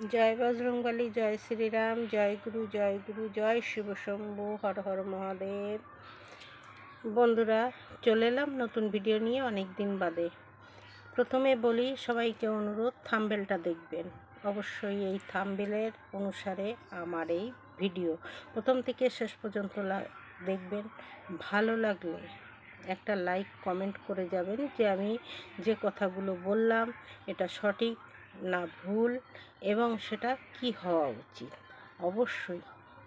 জয় বজরংবলী, জয় শ্রীরাম, জয় গুরু জয় গুরু, জয় শিবশম্ভু হর হর মহাদেব। বন্ধুরা, চলে এলাম নতুন ভিডিও নিয়ে অনেক দিন বাদে। প্রথমে বলি, সবাইকে অনুরোধ, থাম্বেলটা দেখবেন। অবশ্যই এই থাম্বেলের অনুসারে আমার এই ভিডিও প্রথম থেকে শেষ পর্যন্ত দেখবেন। ভালো লাগলে একটা লাইক কমেন্ট করে যাবেন যে আমি যে কথাগুলো বললাম, এটা সঠিক। না ভুল এবং সেটা কি হওয়া উচিত? অবশ্যই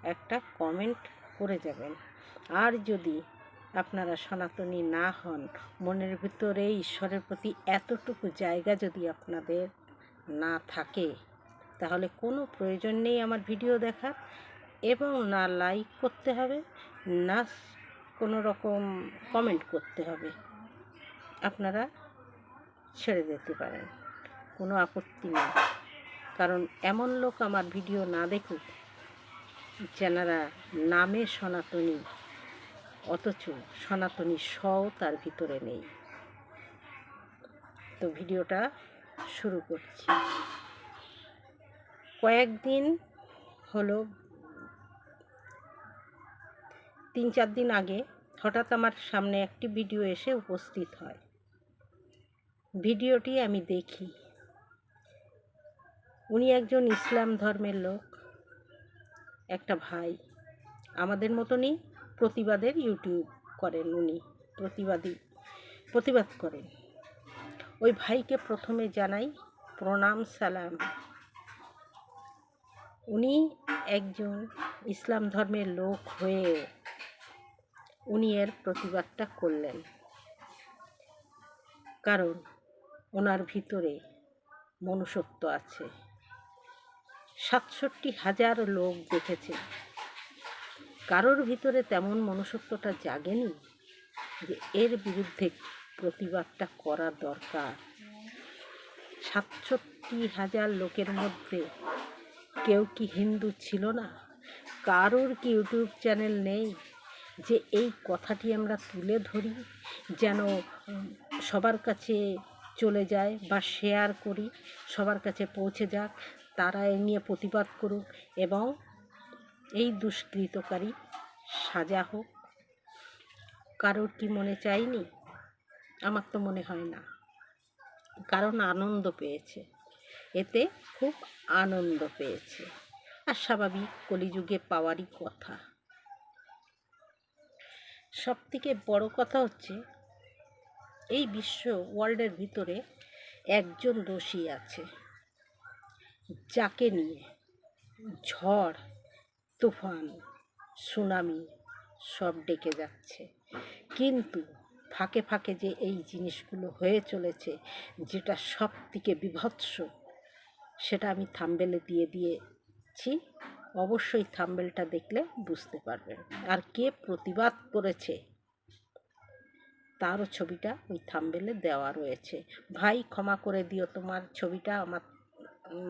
একটা কমেন্ট করে যাবেন। আর যদি আপনারা সনাতনী না হন, মনের ভিতরে ঈশ্বরের প্রতি এতটুকু জায়গা যদি আপনাদের না থাকে, তাহলে কোনো প্রয়োজন নেই আমার ভিডিও দেখার এবং না লাইক করতে হবে, না কোনো রকম কমেন্ট করতে হবে। আপনারা ছেড়ে দিতে পারেন। কোনো আপত্তি নেই। কারণ এমন লোক আমার ভিডিও না দেখুক, যেনারা নামে সনাতনী, অথচ সনাতনী সও তার ভিতরে নেই। তো ভিডিওটা শুরু করছি। কয়েকদিন হলো, তিন চার দিন আগে হঠাৎ আমার সামনে একটি ভিডিও এসে উপস্থিত হয়। ভিডিওটি আমি দেখি। উনি একজন ইসলাম ধর্মের লোক, একটা ভাই। আমাদের মতনই প্রতিবাদের ইউটিউব করেন উনি, প্রতিবাদী, প্রতিবাদ করেন। ওই ভাইকে প্রথমে জানাই, প্রণাম, সালাম। উনি একজন ইসলাম ধর্মের লোক হয়ে উনি এর প্রতিবাদটা করলেন। কারণ ওনার ভিতরে মনুষ্যত্ব আছে। সাতষট্টি হাজার লোক দেখেছে। কারোর ভিতরে তেমন মনুষ্যত্বটা জাগেনি যে এর বিরুদ্ধে প্রতিবাদটা করা দরকার। সাতষট্টি হাজার লোকের মধ্যে কেউ কি হিন্দু ছিল না? কারোর কি ইউটিউব চ্যানেল নেই যে এই কথাটি আমরা তুলে ধরি, যেন সবার কাছে চলে যায় বা শেয়ার করি, সবার কাছে পৌঁছে যাক? তারা এ নিয়ে প্রতিবাদ করুক এবং এই দুষ্কৃতকারী সাজা হোক। কারোর কি মনে চাইনি আমার তো মনে হয় না। কারণ আনন্দ পেয়েছে। এতে খুব আনন্দ পেয়েছে। আর স্বাভাবিক কলিযুগে পাওয়ারই কথা। সব থেকে বড় কথা হচ্ছে, এই বিশ্ব ওয়ার্ল্ডের ভিতরে একজন দোষী আছে। যাকে নিয়ে ঝড়, তুফান, সুনামি সব ডেকে যাচ্ছে। কিন্তু ফাঁকে ফাঁকে যে এই জিনিসগুলো হয়ে চলেছে, যেটা সব থেকে বিভৎস, সেটা আমি থাম্বেলে দিয়ে দিয়েছি। অবশ্যই থাম্বেলটা দেখলে বুঝতে পারবেন। আর কে প্রতিবাদ করেছে, তারও ছবিটা ওই থাম্বেলে দেওয়া রয়েছে। ভাই, ক্ষমা করে দিও তোমার ছবিটা, আমার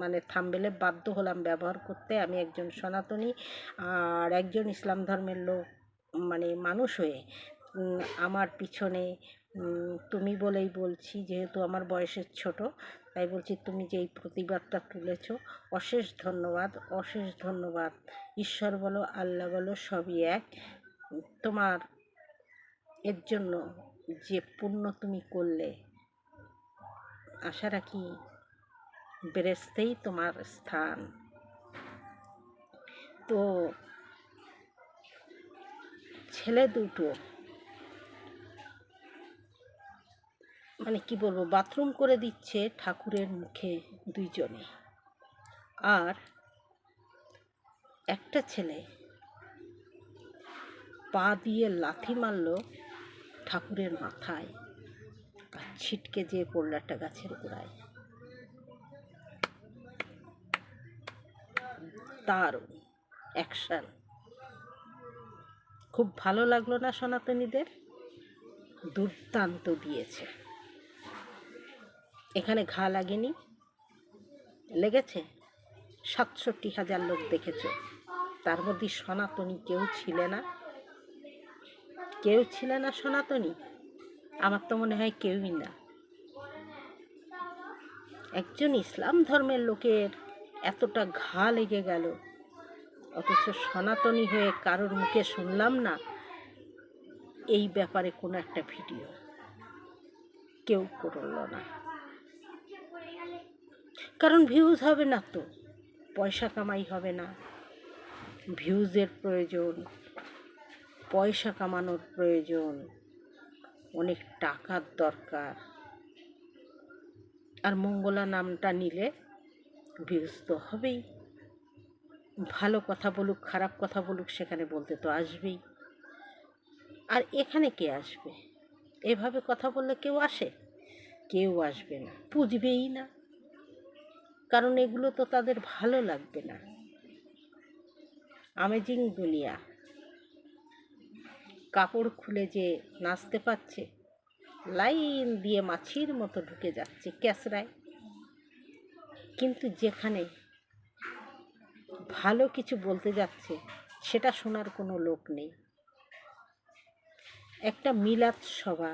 মানে থাম্বেলে বাধ্য হলাম ব্যবহার করতে। আমি একজন সনাতনী আর একজন ইসলাম ধর্মের লোক মানে মানুষ হয়ে। আমার পিছনে তুমি বলেই বলছি যেহেতু আমার বয়সের ছোট, তাই বলছি তুমি যে এই প্রতিবাদটা তুলেছ, অশেষ ধন্যবাদ অশেষ ধন্যবাদ। ঈশ্বর বলো, আল্লাহ বলো, সবই এক। তোমার এর জন্য যে পুণ্য তুমি করলে, আশা রাখি বেরেস্তেই তোমার স্থান তো ছেলে দুটো মানে কি বলব বাথরুম করে দিচ্ছে ঠাকুরের মুখে দুইজনে। আর একটা ছেলে পা দিয়ে লাথি মারলো ঠাকুরের মাথায়। আর ছিটকে যেয়ে পড়ল একটা গাছের গোড়ায়। দারুণ অ্যাকশন খুব ভালো লাগল না সনাতনীদের? দুর্দান্ত দিয়েছে। এখানে ঘা লাগেনি? লেগেছে? সাতষট্টি হাজার লোক দেখেছে। তার মধ্যে সনাতনী কেউ ছিলে না। কেউ ছিলে না সনাতনী? আমার তো মনে হয় কেউই না। একজন ইসলাম ধর্মের লোকের এতটা ঘা লেগে গেল। অথচ সনাতনী হয়ে কারোর মুখে শুনলাম না, এই ব্যাপারে কোনো একটা ভিডিও। কেউ করল না। কারণ ভিউজ হবে না তো, পয়সা কামাই হবে না। ভিউজের প্রয়োজন, পয়সা কামানোর প্রয়োজন, অনেক টাকার দরকার। আর মঙ্গলা নামটা নিলে ভিউজ তো হবেই। ভালো কথা বলুক, খারাপ কথা বলুক, সেখানে বলতে তো আসবেই। আর এখানে কে আসবে? এভাবে কথা বললে কেউ আসে? কেউ আসবে না পুজবেই না। কারণ এগুলো তো তাদের ভালো লাগবে না। আমেজিং দুনিয়া। কাপড় খুলে যে নাচতে পারছে, লাইন দিয়ে মাছির মতো ঢুকে যাচ্ছে ক্যাসরায়। কিন্তু যেখানে ভালো কিছু বলতে যাচ্ছে, সেটা শোনার কোনো লোক নেই। একটা মিলাদ সভা,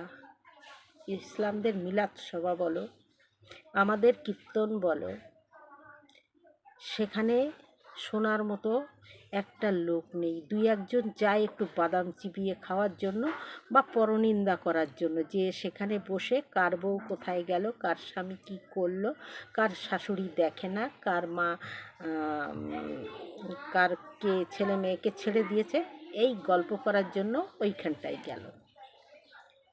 ইসলামদের মিলাদ সভা বলো, আমাদের কীর্তন বলো, সেখানে শোনার মতো একটা লোক নেই। দুই একজন যায় একটু বাদাম চিবিয়ে খাওয়ার জন্য বা পরনিন্দা করার জন্য। যে সেখানে বসে কার বউ কোথায় গেল, কার স্বামী কী করল, কার শাশুড়ি দেখে না, কার মা কার কে ছেলে মেয়েকে ছেড়ে দিয়েছে, এই গল্প করার জন্য ওইখানটায় গেল।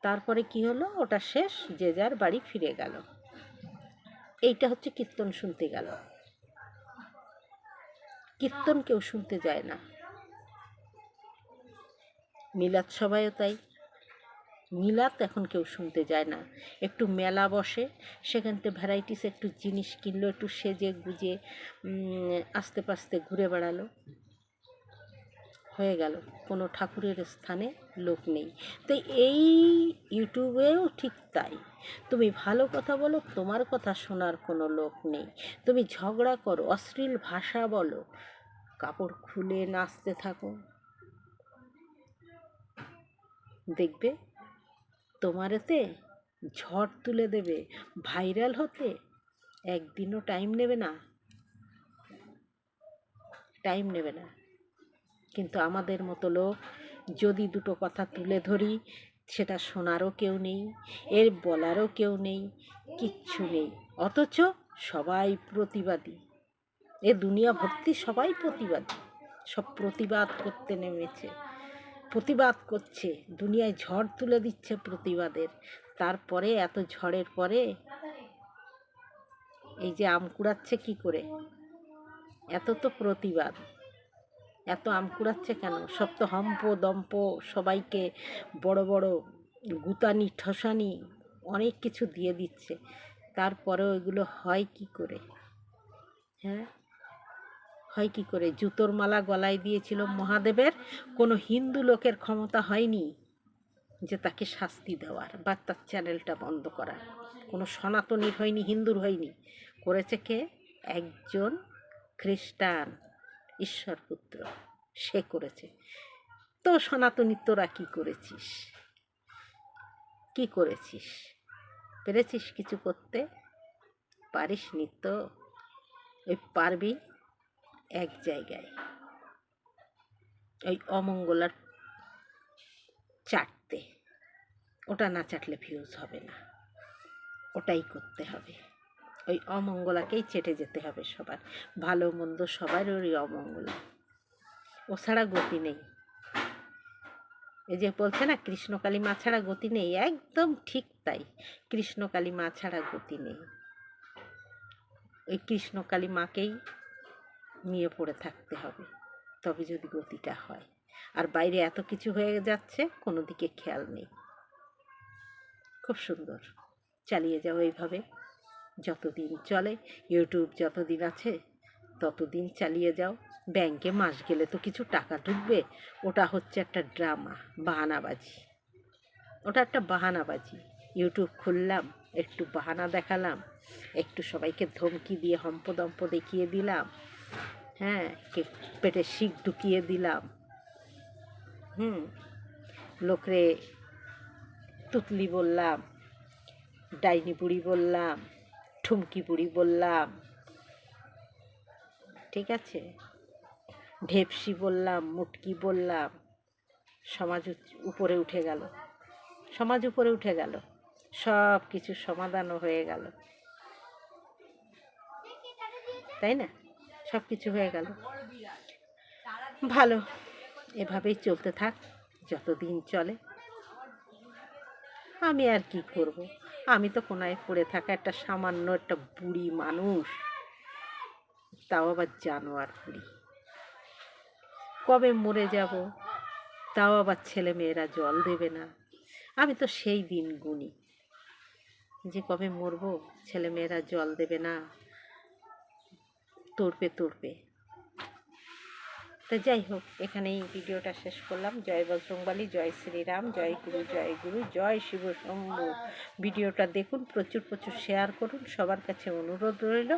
তারপরে কি হলো? ওটা শেষ, যে যার বাড়ি ফিরে গেল। এইটা হচ্ছে কীর্তন শুনতে গেল। কীর্তন কেউ শুনতে যায় না। মিলাদ সবাইও তাই। মিলাদ এখন কেউ শুনতে যায় না। একটু মেলা বসে সেখানতে ভ্যারাইটিস, একটু জিনিস কিনলো, একটু সেজে গুজে আস্তে পাস্তে ঘুরে বেড়ালো। হয়ে গেল। কোনো ঠাকুরের স্থানে লোক নেই। তো এই ইউটিউবেও ঠিক তাই। তুমি ভালো কথা বলো, তোমার কথা শোনার কোনো লোক নেই। তুমি ঝগড়া করো, অশ্লীল ভাষা বলো, কাপড় খুলে নাচতে থাকো। দেখবে তোমার এতে ঝড় তুলে দেবে। ভাইরাল হতে একদিনও টাইম নেবে না। টাইম নেবে না। কিন্তু আমাদের মতো লোক যদি দুটো কথা তুলে ধরি, সেটা শোনারও কেউ নেই, এর বলারও কেউ নেই, কিচ্ছু নেই। অথচ সবাই প্রতিবাদী। এ দুনিয়া ভর্তি সবাই প্রতিবাদী। সব প্রতিবাদ করতে নেমেছে, প্রতিবাদ করছে। দুনিয়ায় ঝড় তুলে দিচ্ছে প্রতিবাদের। তারপরে, এত ঝড়ের পরে এই যে আম কুড়াচ্ছে কী করে? এত তো প্রতিবাদ। এত আম কুড়াচ্ছে কেন? সব তো হম্প দম্প, সবাইকে বড় বড় গুতানি, ঠসানি, অনেক কিছু দিয়ে দিচ্ছে। তারপরেও এগুলো হয় কি করে? হ্যাঁ? হয় কি করে? জুতোর মালা গলায় দিয়েছিল মহাদেবের, কোনো হিন্দু লোকের ক্ষমতা হয়নি যে তাকে শাস্তি দেওয়ার, বা তার চ্যানেলটা বন্ধ করার। কোনো সনাতনীর হয়নি, হিন্দুর হয়নি। করেছে কে? একজন খ্রিস্টান। ঈশ্বরপুত্র, সে করেছে। তো সনাতনী তোরা কী করেছিস? কি করেছিস? পেরেছিস কিছু করতে? পারিস নি তো? ওই পারবি এক জায়গায়। ওই অমঙ্গলার চাটতে। ওটা না চাটলে ফিউজ হবে না। ওটাই করতে হবে। ওই অমঙ্গলাকেই চেটে যেতে হবে সবার। ভালো মন্দ সবার ওই অমঙ্গলা। ও ছাড়া গতি নেই। এই যে বলছে না, কৃষ্ণকালী মা ছাড়া গতি নেই, একদম ঠিক তাই। কৃষ্ণকালী মা ছাড়া গতি নেই। ওই কৃষ্ণকালী মাকেই নিয়ে পড়ে থাকতে হবে, তবে যদি গতিটা হয়। আর বাইরে এত কিছু হয়ে যাচ্ছে, কোনো দিকে খেয়াল নেই। খুব সুন্দর। চালিয়ে যাও এইভাবে। যতদিন চলে ইউটিউব যতদিন আছে, ততদিন চালিয়ে যাও। ব্যাংকে মাস গেলে তো কিছু টাকা ঢুকবে। ওটা হচ্ছে একটা ড্রামা, বাহানাবাজি। ওটা একটা বাহানাবাজি। ইউটিউব খুললাম, একটু বাহানা দেখালাম, একটু সবাইকে ধমকি দিয়ে হম্পদম্প দেখিয়ে দিলাম হ্যাঁ পেটে শিখ ঢুকিয়ে দিলাম। হুম, লোকরে তুতলি বললাম, ডাইনি বুড়ি বললাম ঠুমকি বুড়ি বললাম। ঠিক আছে? ঢেপসি বললাম, মুটকি বললাম, সমাজ উপরে উঠে গেল। সমাজ উপরে উঠে গেল। সব কিছু সমাধানও হয়ে গেল। তাই না? সব কিছু হয়ে গেল। ভালো। এভাবেই চলতে থাক, যতদিন চলে। আমি আর কি করব? আমি তো কোনায় পড়ে থাকা একটা সামান্য একটা বুড়ি মানুষ। তাও আবার জানোয়ার বুড়ি। কবে মরে যাব? তাও আবার ছেলে মেয়েরা জল দেবে না। আমি তো সেই দিন গুনি যে কবে মরবো? ছেলে মেয়েরা জল দেবে না। তড়পে তড়পে তো যাই হোক, এখানেই ভিডিওটা শেষ করলাম। জয় বজরংবালী, জয় শ্রীরাম, জয় গুরু জয় গুরু, জয় শিব শম্ভু। ভিডিওটা দেখুন, প্রচুর প্রচুর শেয়ার করুন। সবার কাছে অনুরোধ রইল,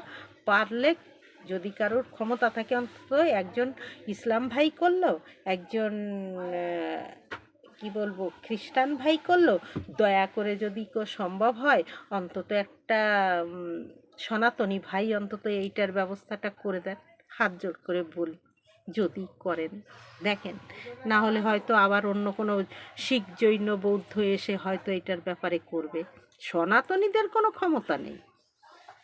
পারলে যদি কারোর ক্ষমতা থাকে অন্তত একজন ইসলাম ভাই করল একজন কি বলব, খ্রিস্টান ভাই করল দয়া করে যদি সম্ভব হয়, অন্তত একটা সনাতনী ভাই অন্তত এইটার ব্যবস্থাটা করে দেন। হাত জোর করে বলি। যদি করেন। দেখেন, না হলে হয়তো আবার অন্য কোনো শিখ, জৈন, বৌদ্ধ এসে হয়তো এটার ব্যাপারে করবে। সনাতনীদের কোনো ক্ষমতা নেই।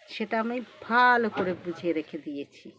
সেটা আমি ভালো করে বুঝিয়ে রেখে দিয়েছি।